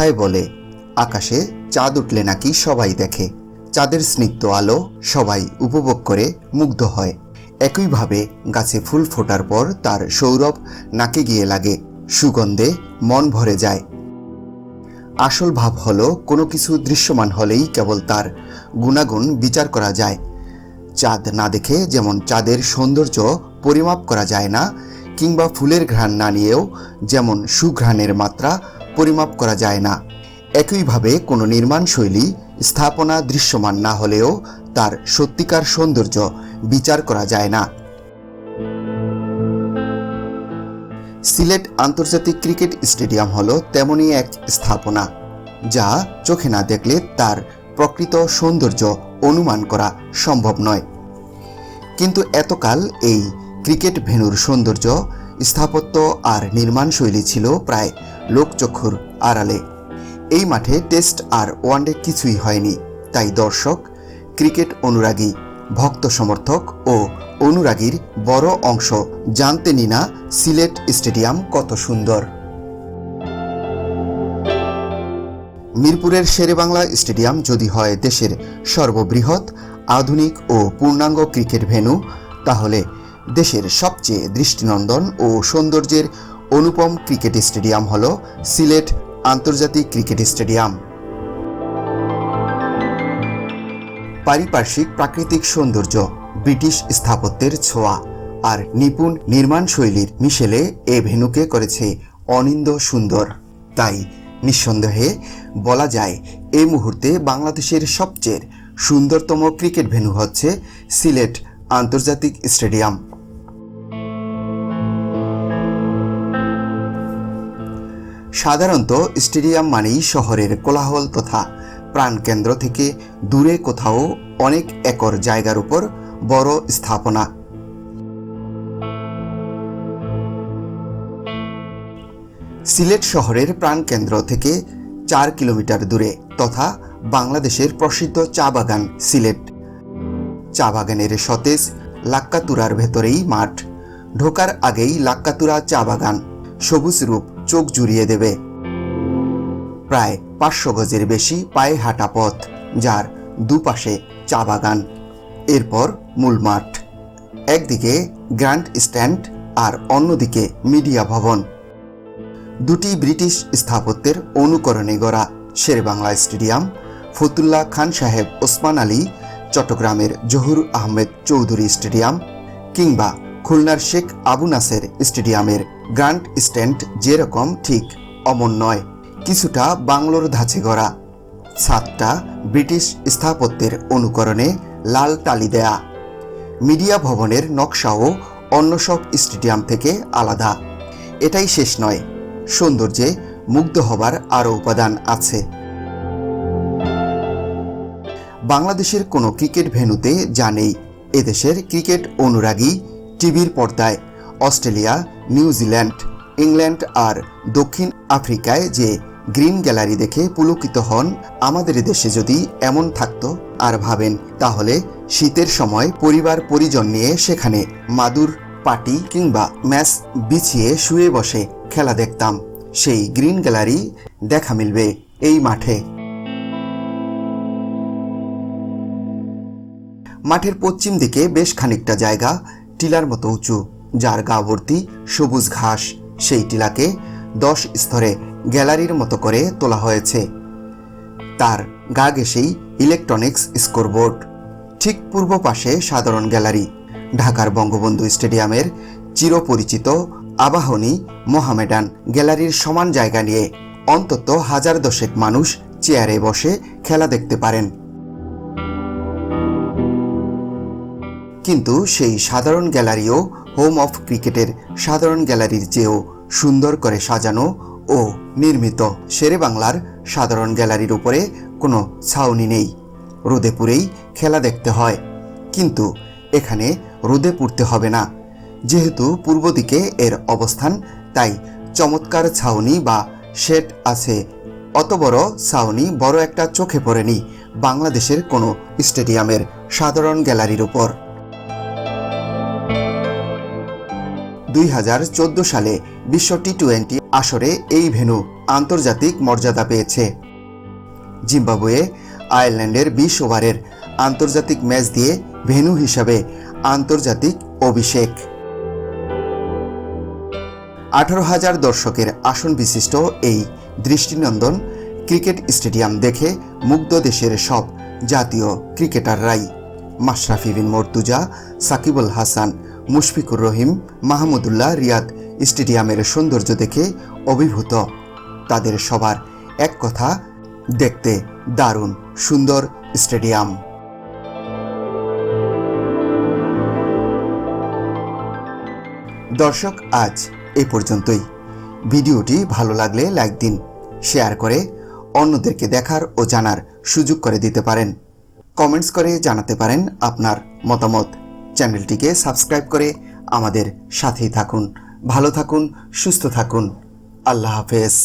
কথায় বলে, আকাশে চাঁদ উঠলে নাকি সবাই দেখে। চাঁদের স্নিগ্ধ আলো সবাই উপভোগ করে মুগ্ধ হয়। একইভাবে গাছে ফুল ফোটার পর তার সৌরভ নাকে গিয়ে লাগে, সুগন্ধে মন ভরে যায়। আসল ভাব হলো, কোনো কিছু দৃশ্যমান হলেই কেবল তার গুণাগুণ বিচার করা যায়। চাঁদ না দেখে যেমন চাঁদের সৌন্দর্য পরিমাপ করা যায় না, কিংবা ফুলের ঘ্রাণ না নিয়েও যেমন সুঘ্রাণের মাত্রা পরিমাপ করা যায় না। একইভাবে কোনো নির্মাণ শৈলী স্থাপনা দৃশ্যমান না হলেও তার সত্যিকার সৌন্দর্য বিচার করা যায় না। সিলেট আন্তর্জাতিক ক্রিকেট স্টেডিয়াম হলো তেমনই এক স্থাপনা, যা চোখে না দেখলে তার প্রকৃত সৌন্দর্য অনুমান করা সম্ভব নয়। কিন্তু এতকাল এই ক্রিকেট ভেন্যুর সৌন্দর্য, স্থাপত্য আর নির্মাণ শৈলী ছিল প্রায় লোকচক্ষুর আড়ালে। এই মাঠে টেস্ট আর ওয়ানডে কিছুই হয়নি, তাই দর্শক, ক্রিকেট অনুরাগী, ভক্ত সমর্থক ও অনুরাগীর বড় অংশ জানতেনই না সিলেট স্টেডিয়াম কত সুন্দর। মিরপুরের শেরেবাংলা স্টেডিয়াম যদি হয় দেশের সর্ববৃহৎ, আধুনিক ও পূর্ণাঙ্গ ক্রিকেট ভেন্যু তাহলে দেশের সবচেয়ে দৃষ্টিনন্দন ও সৌন্দর্যের অনুপম ক্রিকেট স্টেডিয়াম হল সিলেট আন্তর্জাতিক ক্রিকেট স্টেডিয়াম। পারিপার্শ্বিক প্রাকৃতিক সৌন্দর্য, ব্রিটিশ স্থাপত্যের ছোঁয়া আর নিপুণ নির্মাণ শৈলীর মিশেলে এ ভেন্যুকে করেছে অনিন্দ সুন্দর। তাই নিঃসন্দেহে বলা যায় এই মুহূর্তে বাংলাদেশের সবচেয়ে সুন্দরতম ক্রিকেট ভেন্যু হচ্ছে সিলেট আন্তর্জাতিক স্টেডিয়াম। সাধারণত স্টেডিয়াম মানেই শহরের কোলাহল তথা প্রাণকেন্দ্র থেকে দূরে কোথাও অনেক একর জায়গার উপর বড় স্থাপনা। সিলেট শহরের প্রাণকেন্দ্র থেকে চার কিলোমিটার দূরে তথা বাংলাদেশের প্রসিদ্ধ চা বাগান সিলেট। চা বাগানের সতেজ লাক্কাতুরার ভেতরেই মাঠ। ঢোকার আগেই লাক্কাতুরা চা বাগান, সবুজ রূপ চোখ জুড়িয়ে দেবে। প্রায় পাঁচশো গজের বেশি পায়ে হাঁটা পথ, যার দুপাশে চা বাগান। এরপর মূল মাঠ। একদিকে গ্র্যান্ড স্ট্যান্ড আর অন্যদিকে মিডিয়া ভবন। দুটি ব্রিটিশ স্থাপত্যের অনুকরণে গড়া শেরেবাংলা স্টেডিয়াম, ফতুল্লা খান সাহেব ওসমান আলী, চট্টগ্রামের জহুর আহমেদ চৌধুরী স্টেডিয়াম কিংবা খুলনার শেখ আবু নাসের স্টেডিয়ামের গ্র্যান্ড স্ট্যান্ড যেরকম ঠিক অমন নয়। কিছুটা বাংলোর ধাঁচে গড়া। ছাদটা ব্রিটিশ স্থাপত্যের অনুকরণে লাল টালি দেয়া। মিডিয়া ভবনের নকশাও অন্য সব স্টেডিয়াম থেকে আলাদা। এটাই শেষ নয়, সৌন্দর্যে মুগ্ধ হবার আরও উপাদান আছে। বাংলাদেশের কোনো ক্রিকেট ভেন্যুতে যা নেই, এদেশের ক্রিকেট অনুরাগী টিভির পর্দায়, অস্ট্রেলিয়া নিউজিল্যান্ড ইংল্যান্ড আর দক্ষিণ আফ্রিকায় যে গ্রিন গ্যালারি দেখে পুলকিত হন, আমাদের দেশে যদি এমন থাকতো, আর ভাবেন, তাহলে শীতের সময় পরিবার পরিজন নিয়ে সেখানে মাদুর পার্টি কিংবা ম্যাচ বিছিয়ে শুয়ে বসে খেলা দেখতাম। সেই গ্রিন গ্যালারি দেখা মিলবে এই মাঠে। মাঠের পশ্চিম দিকে বেশ খানিকটা জায়গা টিলার মতো উঁচু, যার গা ভর্তি সবুজ ঘাস। সেই টিলাকে দশ স্তরে গ্যালারির মতো করে তোলা হয়েছে। তার গা ঘেঁষেই ইলেকট্রনিক্স স্কোরবোর্ড। ঠিক পূর্ব পাশে সাধারণ গ্যালারি, ঢাকার বঙ্গবন্ধু স্টেডিয়ামের চিরপরিচিত আবাহনী মোহামেডান গ্যালারির সমান জায়গা নিয়ে অন্তত হাজার দশেক মানুষ চেয়ারে বসে খেলা দেখতে পারেন। কিন্তু সেই সাধারণ গ্যালারিও হোম অফ ক্রিকেটের সাধারণ গ্যালারির চেয়েও সুন্দর করে সাজানো ও নির্মিত। শেরে বাংলার সাধারণ গ্যালারির উপরে কোনো ছাউনি নেই। রোদে পুড়েই খেলা দেখতে হয়। কিন্তু এখানে রোদে পুড়তে হবে না। যেহেতু পূর্ব দিকে এর অবস্থান, তাই চমৎকার ছাউনি বা শেড আছে। অত বড় ছাউনি বড় একটা চোখে পড়েনি বাংলাদেশের কোনো স্টেডিয়ামের সাধারণ গ্যালারির উপর। দুই হাজার চোদ্দ সালে বিশ্ব টি টোয়েন্টি আসরে এই ভেন্যু আন্তর্জাতিক মর্যাদা পেয়েছে। জিম্বাবুয়ে আয়ারল্যান্ডের বিশ ওভারের আন্তর্জাতিক ম্যাচ দিয়ে ভেন্যু হিসাবে আন্তর্জাতিক অভিষেক। আঠারো হাজার দর্শকের আসন বিশিষ্ট এই দৃষ্টিনন্দন ক্রিকেট স্টেডিয়াম দেখে মুগ্ধ দেশের সব জাতীয় ক্রিকেটাররাই। মাশরাফি বিন মর্তুজা, সাকিবুল হাসান মুশফিকুর রহিম, মাহমুদুল্লাহ রিয়াদ স্টেডিয়ামের সৌন্দর্য দেখে অভিভূত। তাদের সবার এক কথা, দেখতে দারুণ, সুন্দর স্টেডিয়াম। দর্শক, আজ এ পর্যন্তই। ভিডিওটি ভালো লাগলে লাইক দিন, শেয়ার করে অন্যদেরকে দেখার ও জানার সুযোগ করে দিতে পারেন। কমেন্টস করে জানাতে পারেন আপনার মতামত। চ্যানেলটিকে সাবস্ক্রাইব করে আমাদের সাথেই থাকুন ভালো থাকুন সুস্থ থাকুন। আল্লাহ হাফেজ।